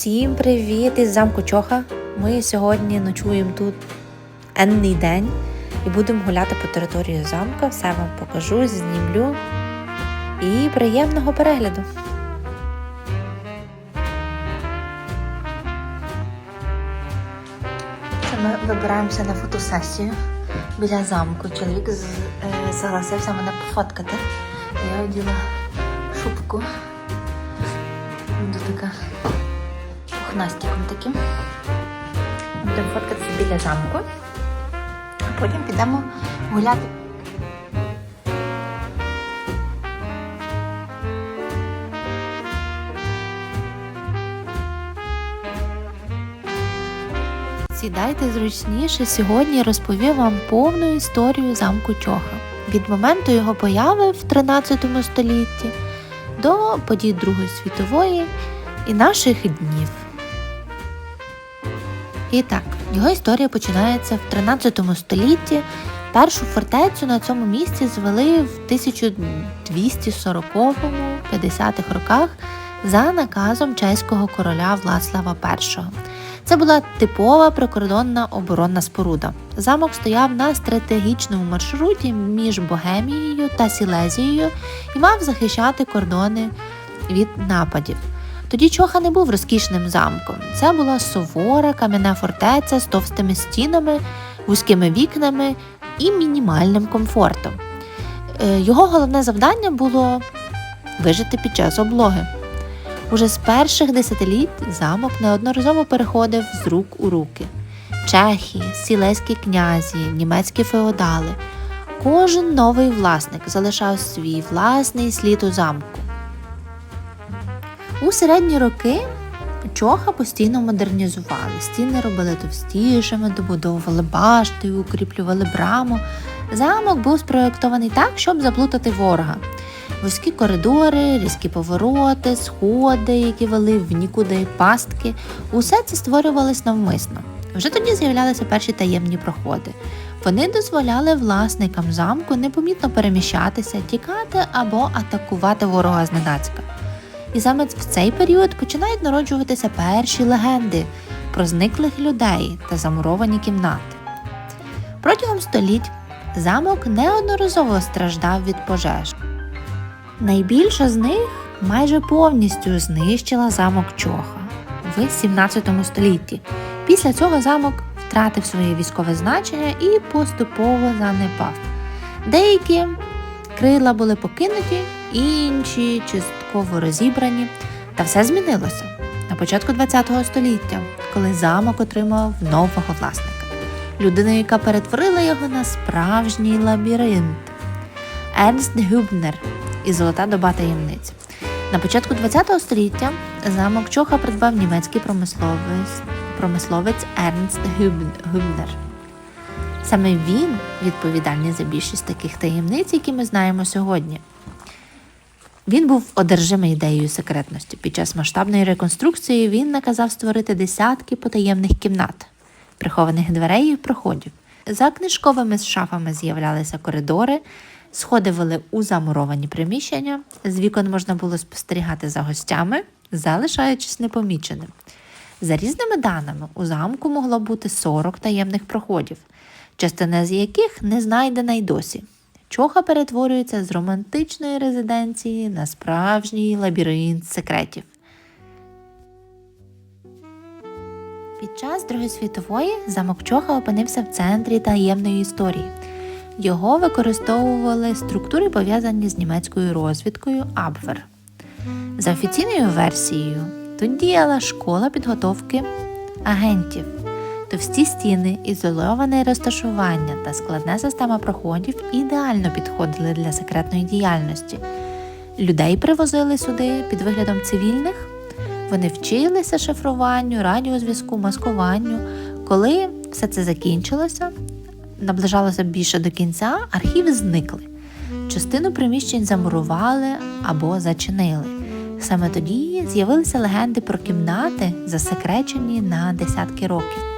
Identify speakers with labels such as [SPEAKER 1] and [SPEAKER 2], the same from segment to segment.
[SPEAKER 1] Всім привіт із замку Чоха. Ми сьогодні ночуємо тут енний день і будемо гуляти по території замка. Все вам покажу, знімлю. І приємного перегляду. Ми вибираємося на фотосесію біля замку. Чоловік з- е, согласився мене пофоткати. Я оділа шубку. Буду така пухнастиком таким. Будемо фоткатися біля замку, а потім підемо гуляти. Сідайте зручніше. Сьогодні розповім вам повну історію замку Чоха від моменту його появи в 13 столітті до подій Другої світової і наших днів. І так, його історія починається в 13 столітті. Першу фортецю на цьому місці звели в 1240-50-х роках за наказом чеського короля Власлава І. Це була типова прикордонна оборонна споруда. Замок стояв на стратегічному маршруті між Богемією та Сілезією і мав захищати кордони від нападів. Тоді Чоха не був розкішним замком. Це була сувора кам'яна фортеця з товстими стінами, вузькими вікнами і мінімальним комфортом. Е, Його головне завдання було вижити під час облоги. Уже з перших десятиліть замок неодноразово переходив з рук у руки. Чехи, сілеські князі, німецькі феодали. Кожен новий власник залишав свій власний слід у замку. У середні роки чоха постійно модернізували. Стіни робили товстішими, добудовували башти, укріплювали браму. Замок був спроєктований так, щоб заплутати ворога. Вузькі коридори, різкі повороти, сходи, які вели в нікуди пастки. Усе це створювалось навмисно. Вже тоді з'являлися перші таємні проходи. Вони дозволяли власникам замку непомітно переміщатися, тікати або атакувати ворога зненацька. І саме в цей період починають народжуватися перші легенди про зниклих людей та замуровані кімнати. Протягом століть замок неодноразово страждав від пожеж. Найбільша з них майже повністю знищила замок Чоха в 17 столітті. Після цього замок втратив своє військове значення і поступово занепав. Деякі крила були покинуті, інші частково розібрані, та все змінилося на початку ХХ століття, коли замок отримав нового власника, людину, яка перетворила його на справжній лабіринт. Ернст Гюбнер і Золота доба таємниць. На початку ХХ століття замок Чоха придбав німецький промисловець, промисловець Ернст Гюбн- Гюбнер. Саме він відповідальний за більшість таких таємниць, які ми знаємо сьогодні. Він був одержимий ідеєю секретності. Під час масштабної реконструкції він наказав створити десятки потаємних кімнат, прихованих дверей і проходів. За книжковими шафами з'являлися коридори, сходи вели у замуровані приміщення. З вікон можна було спостерігати за гостями, залишаючись непоміченим. За різними даними, у замку могло бути 40 таємних проходів, частина з яких не знайдена й досі. Чоха перетворюється з романтичної резиденції на справжній лабіринт секретів. Під час Другої світової замок Чоха опинився в центрі таємної історії. Його використовували структури, пов'язані з німецькою розвідкою Абвер. За офіційною версією, тут діяла школа підготовки агентів. Товсті стіни, ізольоване розташування та складна система проходів ідеально підходили для секретної діяльності. Людей привозили сюди під виглядом цивільних. Вони вчилися шифруванню, радіозв'язку, маскуванню. Коли все це закінчилося, наближалося більше до кінця, архіви зникли. Частину приміщень замурували або зачинили. Саме тоді з'явилися легенди про кімнати, засекречені на десятки років.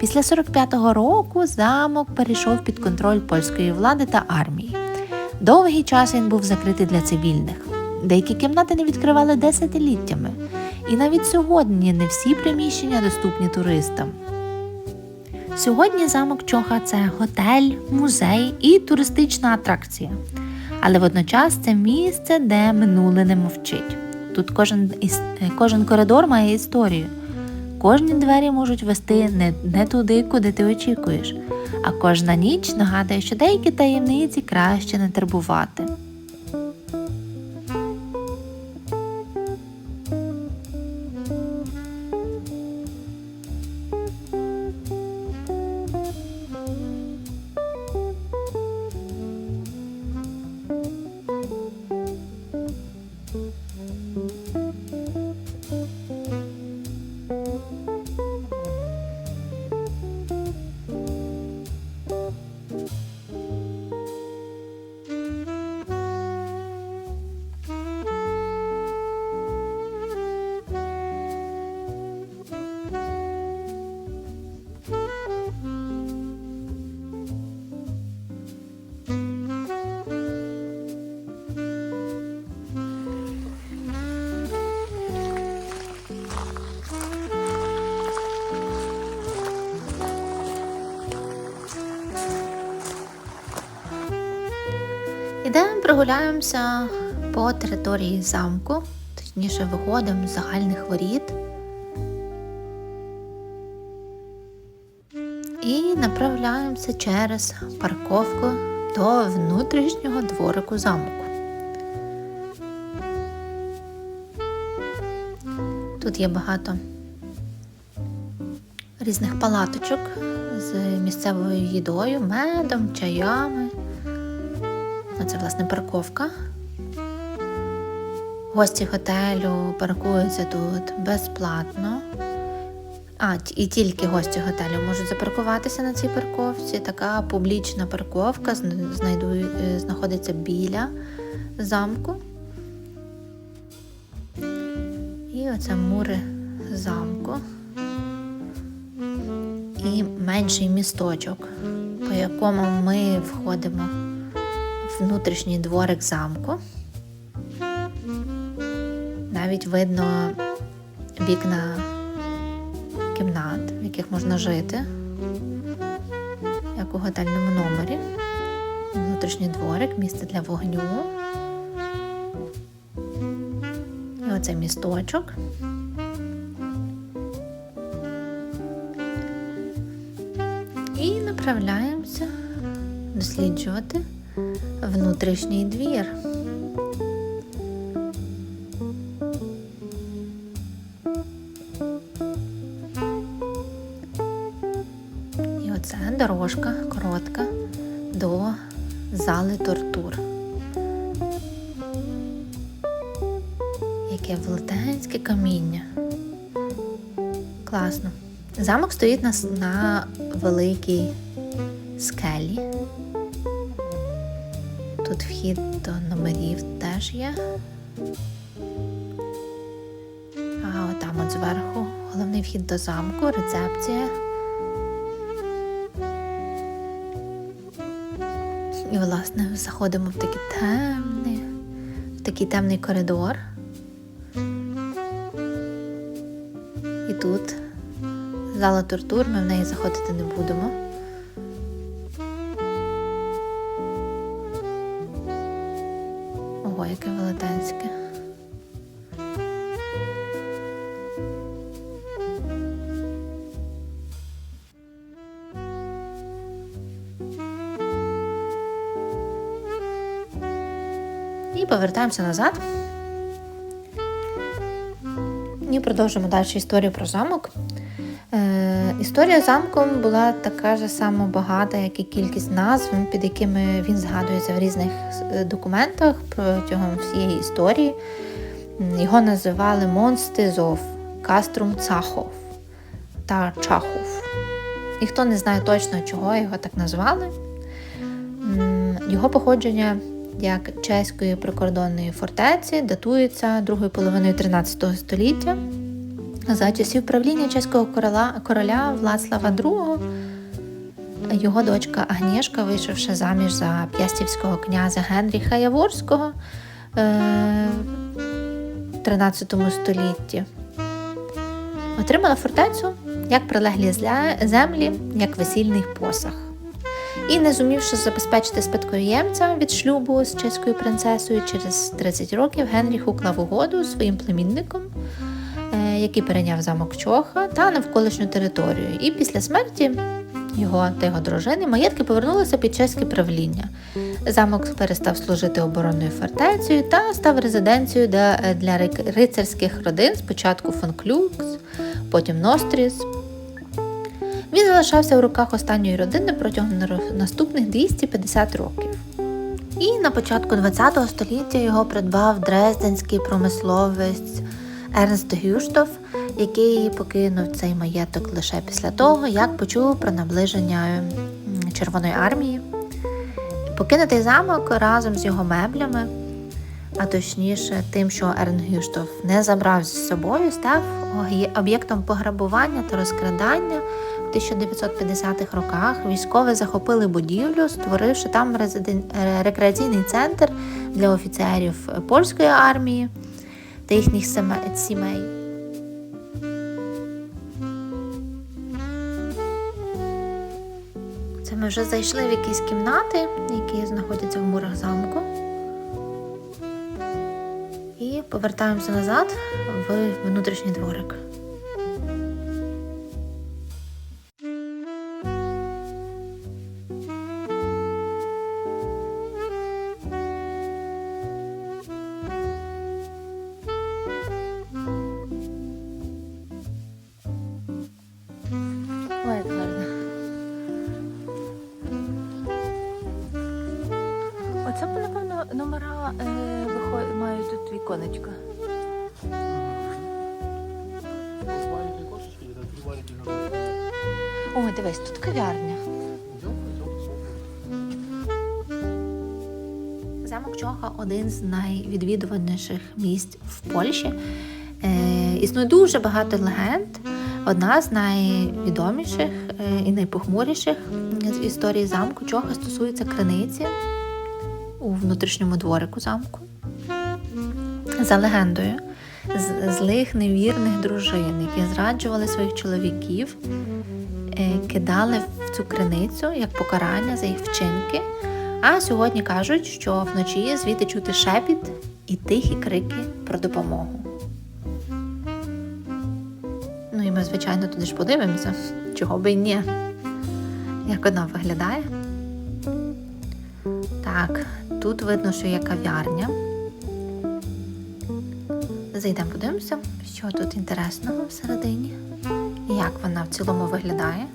[SPEAKER 1] Після 45-го року замок перейшов під контроль польської влади та армії. Довгий час він був закритий для цивільних. Деякі кімнати не відкривали десятиліттями, І навіть сьогодні не всі приміщення доступні туристам. Сьогодні замок Чоха це готель, музей і туристична атракція. Але водночас це місце, де минуле не мовчить. Тут кожен, кожен коридор має історію. Кожні двері можуть вести не, не туди, куди ти очікуєш, а кожна ніч нагадує, що деякі таємниці краще не турбувати. Прогуляємося по території замку, точніше виходимо з загальних воріт. І направляємося через парковку до внутрішнього дворику замку. Тут є багато різних палаточок з місцевою їдою, медом, чаями. Власне, парковка. Гості готелю паркуються тут безплатно. А, і тільки гості готелю можуть запаркуватися на цій парковці. Така публічна парковка знайду, е, знаходиться біля замку. І оце мури замку. І менший місточок, по якому ми входимо внутрішній дворик замку. Навіть видно вікна кімнат, в яких можна жити, як у готельному номері. Внутрішній дворик, місце для вогню. І оце місточок. І направляємося досліджувати внутрішній двір. І оце дорожка коротка до зали тортур. Яке велетенське каміння. Класно. Замок стоїть на, на великій Тут вхід до номерів теж є. А отам от зверху головний вхід до замку, рецепція. І, власне, заходимо в такий темний, в такий темний коридор. І тут зала тортур, ми в неї заходити не будемо. І повертаємося назад. І продовжимо далі історію про замок. Е, історія замком була така ж само багата, як і кількість назв, під якими він згадується в різних е, документах протягом всієї історії. Його називали Монстизов, Каструм Цахов та Чахов. Ніхто не знає точно, чого його так назвали. Його походження як чеської прикордонної фортеці датується другою половиною 13 століття. За часів правління чеського короля, короля Власлава II його дочка Агнєшка, вийшовши заміж за п'ястівського князя Генріха Яворського е, в 13 столітті, Отримала фортецю як прилеглі землі, як весільний посаг. І не зумівши забезпечити спадкоємця від шлюбу з чеською принцесою, через 30 років Генріх уклав угоду з своїм племінником, е, який перейняв замок Чоха та навколишню територію. І після смерті його та його дружини маєтки повернулися під чеське правління. Замок перестав служити оборонною фортецею та став резиденцією для, рицарських родин, спочатку фон Клюкс, потім Ностріс. Він залишався в руках останньої родини протягом наступних 250 років. І на початку ХХ століття його придбав дрезденський промисловець Ернст Гюштов, який покинув цей маєток лише після того, як почув про наближення Червоної армії. Покинутий замок разом з його меблями, а точніше тим, що Ерн Гюштов не забрав з собою, став об'єктом пограбування та розкрадання. В 1950-х роках військові захопили будівлю, створивши там резиден... е, рекреаційний центр для офіцерів польської армії та їхніх сімей. Це ми вже зайшли в якісь кімнати, які знаходяться в мурах замку. І повертаємося назад в внутрішній дворик.
[SPEAKER 2] Віконечко.
[SPEAKER 1] Ой, дивись, тут кав'ярня. Замок Чоха один з найвідвідуваніших місць в Польщі. Е, існує дуже багато легенд. Одна з найвідоміших е, і найпохмуріших з історії замку Чоха стосується криниці у внутрішньому дворику замку. За легендою, з- злих невірних дружин, які зраджували своїх чоловіків, е, кидали в цю криницю як покарання за їх вчинки. А сьогодні кажуть, що вночі звідти чути шепіт і тихі крики про допомогу. Ну і ми, звичайно, туди ж подивимося, чого би й ні. Як вона виглядає. Так, тут видно, що є кав'ярня. Зайдемо, подивимося, що тут інтересного всередині. Як вона в цілому виглядає.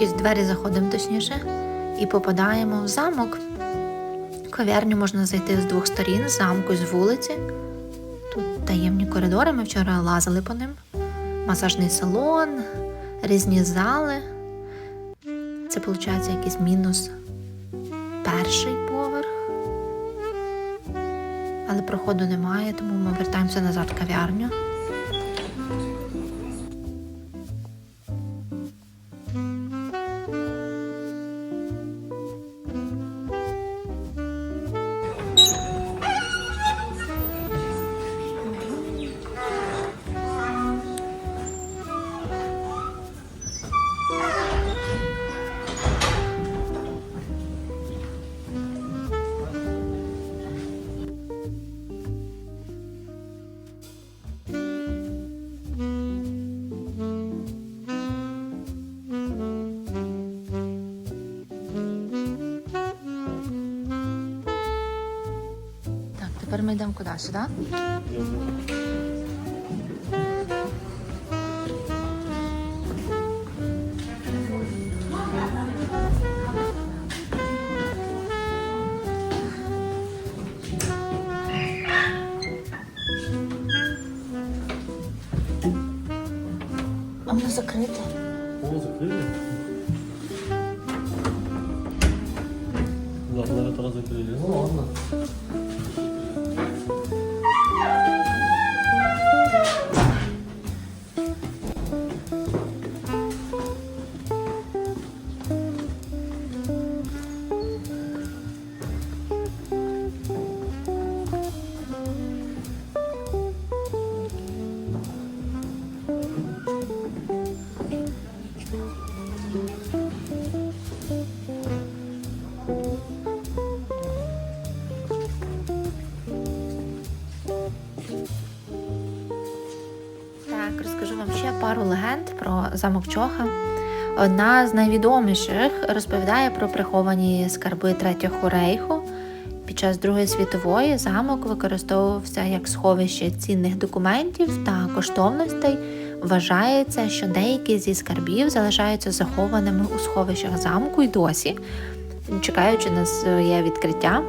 [SPEAKER 1] Якісь двері заходимо точніше, і попадаємо в замок. Кав'ярню можна зайти з двох сторін, з замку з вулиці. Тут таємні коридори, ми вчора лазили по ним. Масажний салон, різні зали. Це, виходить, якийсь мінус перший поверх. Але проходу немає, тому ми вертаємося назад в кав'ярню.
[SPEAKER 2] Тепер ми йдемо куди? Сюди? А
[SPEAKER 1] пару легенд про замок Чоха. Одна з найвідоміших розповідає про приховані скарби Третього рейху. Під час Другої світової замок використовувався як сховище цінних документів та коштовностей. Вважається, що деякі зі скарбів залишаються захованими у сховищах замку й досі, чекаючи на своє відкриття.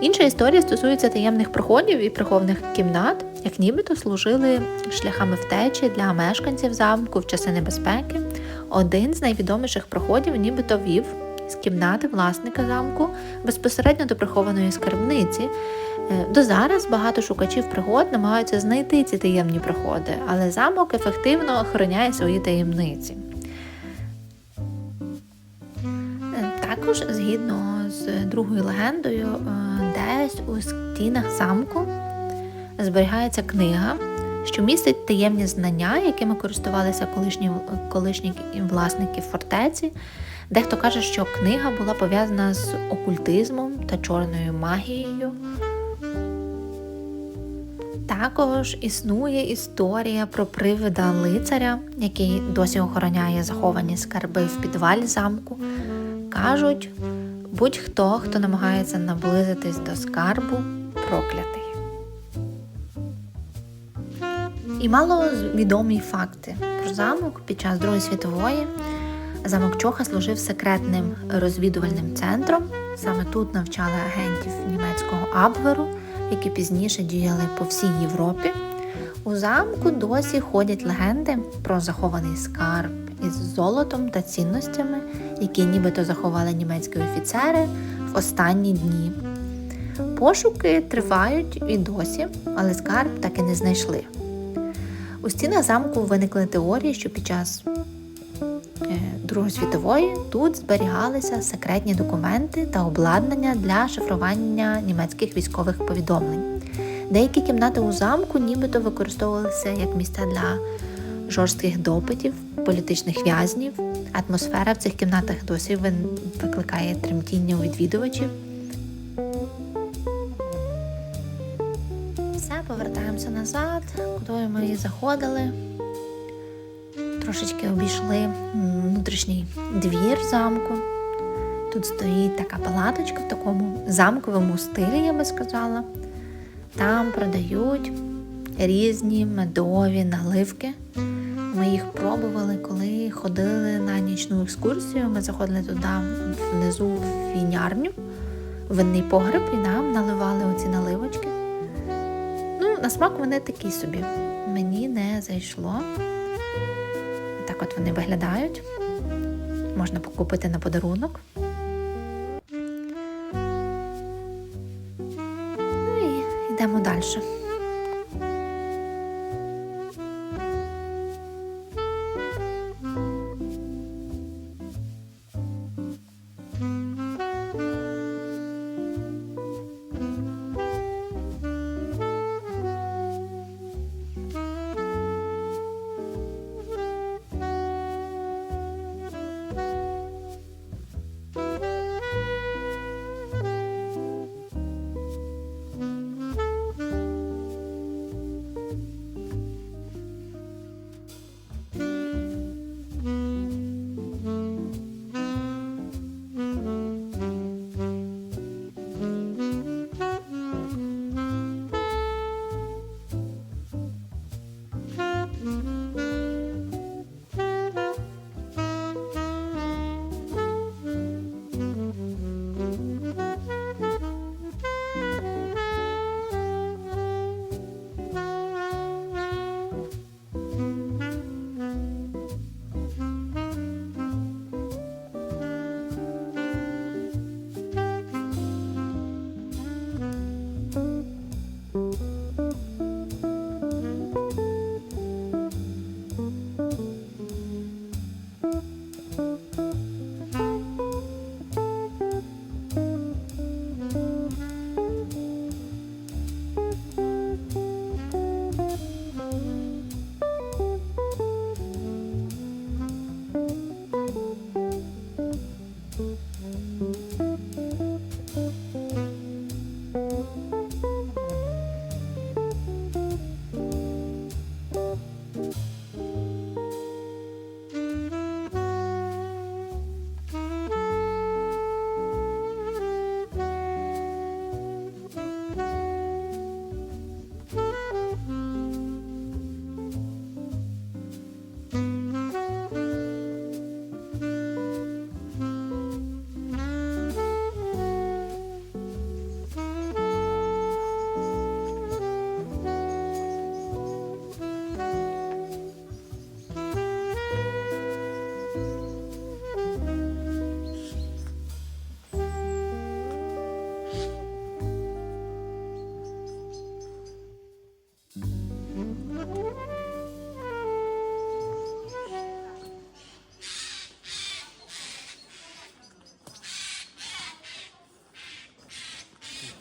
[SPEAKER 1] Інша історія стосується таємних проходів і прихованих кімнат, як нібито служили шляхами втечі для мешканців замку в часи небезпеки. Один з найвідоміших проходів нібито вів з кімнати власника замку безпосередньо до прихованої скарбниці. Е, До зараз багато шукачів пригод намагаються знайти ці таємні проходи, але замок ефективно охороняє свої таємниці. Е, Також, згідно з другою легендою, е, десь у стінах замку зберігається книга, що містить таємні знання, якими користувалися колишні, колишні власники фортеці. Дехто каже, що книга була пов'язана з окультизмом та чорною магією. Також існує історія про привида лицаря, який досі охороняє заховані скарби в підвалі замку. Кажуть, будь-хто, хто намагається наблизитись до скарбу, проклятий. І мало відомі факти про замок під час Другої світової. Замок Чоха служив секретним розвідувальним центром. Саме тут навчали агентів німецького Абверу, які пізніше діяли по всій Європі. У замку досі ходять легенди про захований скарб із золотом та цінностями, які нібито заховали німецькі офіцери в останні дні. Пошуки тривають і досі, але скарб так і не знайшли. У стінах замку виникли теорії, що під час е, Другої світової тут зберігалися секретні документи та обладнання для шифрування німецьких військових повідомлень. Деякі кімнати у замку нібито використовувалися як місця для жорстких допитів, політичних в'язнів. Атмосфера в цих кімнатах досі викликає тремтіння у відвідувачів. Все, повертаємося назад, куди ми і заходили. Трошечки обійшли внутрішній двір замку. Тут стоїть така палаточка в такому замковому стилі, я би сказала. Там продають різні медові наливки. Ми їх пробували, коли ходили на нічну екскурсію. Ми заходили туди внизу в вінярню, винний погреб, і нам наливали оці наливочки. Ну, на смак вони такі собі. Мені не зайшло. Так от вони виглядають. Можна покупити на подарунок. Ну і йдемо далі.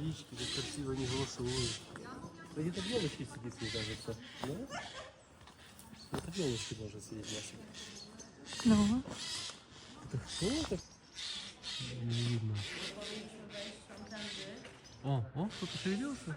[SPEAKER 3] Птички, как красиво они голосуют. Да где-то в елочке сидит, мне кажется. Да? Это в елочке должен сидеть Вася.
[SPEAKER 2] Ну.
[SPEAKER 3] Это кто это? Не видно. О, о, кто-то шевелился?